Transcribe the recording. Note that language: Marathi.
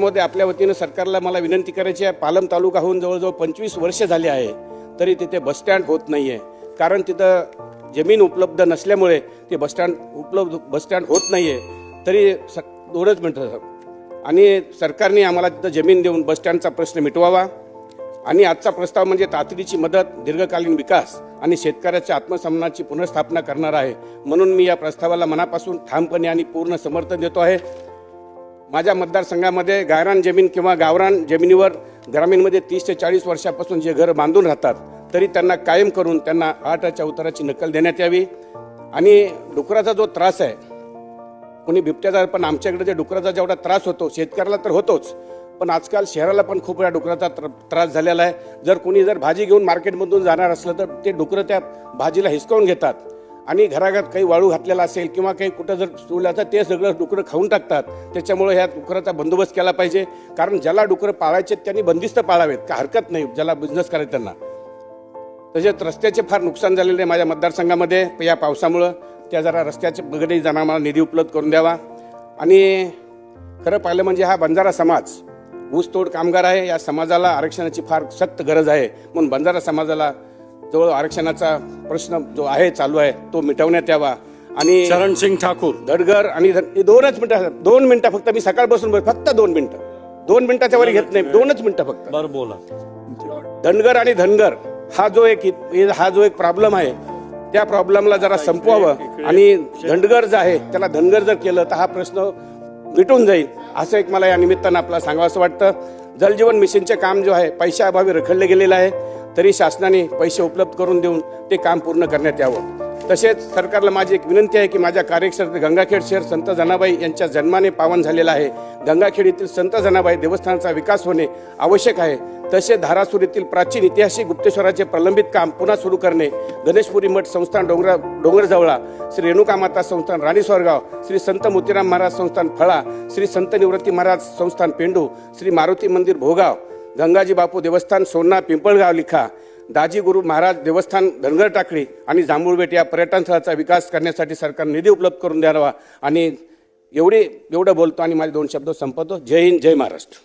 मध्ये आपल्या वतीनं सरकारला मला विनंती करायची आहे. पालम तालुका होऊन जवळजवळ पंचवीस वर्ष झाले आहे तरी तिथे बसस्टँड होत नाही आहे कारण तिथं जमीन उपलब्ध नसल्यामुळे ते बसस्टँड उपलब्ध बसस्टँड होत नाही आहे तरी स दोनच मिनटं आणि सरकारने आम्हाला तिथं जमीन देऊन बसस्टँडचा प्रश्न मिटवावा. आणि आजचा प्रस्ताव म्हणजे तातडीची मदत दीर्घकालीन विकास आणि शेतकऱ्याच्या आत्मसन्मानाची पुनर्स्थापना करणार आहे. म्हणून मी या प्रस्तावाला मनापासून ठामपणे आणि पूर्ण समर्थन देतो आहे. माझ्या मतदारसंघामध्ये गायरान जमीन किंवा गावरान जमिनीवर ग्रामीणमध्ये तीस ते चाळीस वर्षापासून जे घर बांधून राहतात तरी त्यांना कायम करून त्यांना आठाच्या उताराची नक्कल देण्यात यावी. आणि डुकराचा जो त्रास आहे कोणी बिबट्याचा पण आमच्याकडे जे डुकराचा जेवढा त्रास होतो शेतकऱ्याला तर होतोच पण आजकाल शहराला पण खूप वेळा डुकराचा त्रास झालेला आहे. जर कोणी जर भाजी घेऊन मार्केटमधून जाणार असलं तर ते डुकरं त्या भाजीला हिसकावून घेतात. आणि घराघरात काही वाळू घातलेला असेल किंवा काही कुठं जर सोडलं तर ते सगळं डुकरं खाऊन टाकतात. त्याच्यामुळे ह्या डुकराचा बंदोबस्त केला पाहिजे. कारण ज्याला डुकरं पाळायचे त्यांनी बंदिस्त पाळावेत. का हरकत नाही ज्याला बिझनेस करायचं त्यांना. तसेच रस्त्याचे फार नुकसान झालेले आहे माझ्या मतदारसंघामध्ये. या पावसामुळं त्या जरा रस्त्याचे वगैरे जाणार मला निधी उपलब्ध करून द्यावा. आणि खरं पाहिलं म्हणजे हा बंजारा समाज ऊसतोड कामगार आहे. या समाजाला आरक्षणाची फार सक्त गरज आहे. म्हणून बंजारा समाजाला जवळ आरक्षणाचा प्रश्न जो आहे चालू आहे तो मिटवण्यात यावा. आणि शरण सिंग ठाकूर. धडगर आणि हे दोनच मिनिटं दोन मिनिटं फक्त. मी सकाळपासून बोल- फक्त दोन मिनिटं. दोन मिनिटाच्या वर घेत नाही दोनच मिनिटं फक्त. बर बोला. धनगर आणि धनगर हा जो एक हे- हा जो एक प्रॉब्लेम आहे त्या प्रॉब्लेमला जरा संपवावं. आणि धनगर जे आहे त्याला धनगर जर केलं तर हा प्रश्न मिटून जाईल. असं एक मला या निमित्तानं आपल्याला सांगावं असं वाटतं. जलजीवन मिशनचे काम जो आहे पैशाअभावी रखडले गेलेलं आहे. तरी शासनाने पैसे उपलब्ध करून देऊन ते काम पूर्ण करण्यात यावं. तसेच सरकारला माझी एक विनंती आहे की माझ्या कार्यक्षेत्र गंगाखेड शहर संत जनाबाई यांच्या जन्माने पावन झालेला आहे. गंगाखेड येथील संत जनाबाई देवस्थानाचा विकास होणे आवश्यक आहे. तसे धारासूर येथील प्राचीन ऐतिहासिक गुप्तेश्वराचे प्रलंबित काम पुन्हा सुरू करणे गणेशपुरी मठ संस्थान डोंगरा डोंगरजवळा श्री रेणुका माता संस्थान राणीस्वरगाव श्री संत मोतीराम महाराज संस्थान फळा श्री संत निवृत्ती महाराज संस्थान पेंडू श्री मारुती मंदिर भोगाव गंगाजी बापू देवस्थान सोन्ना पिंपळगाव लिखा दाजी गुरु महाराज देवस्थान धनगर टाकळी आणि जांभूळबेट या पर्यटन स्थळाचा विकास करण्यासाठी सरकार निधी उपलब्ध करून द्यावा. आणि एवढे एवढं बोलतो आणि माझे दोन शब्द संपवतो. जय हिंद जय महाराष्ट्र.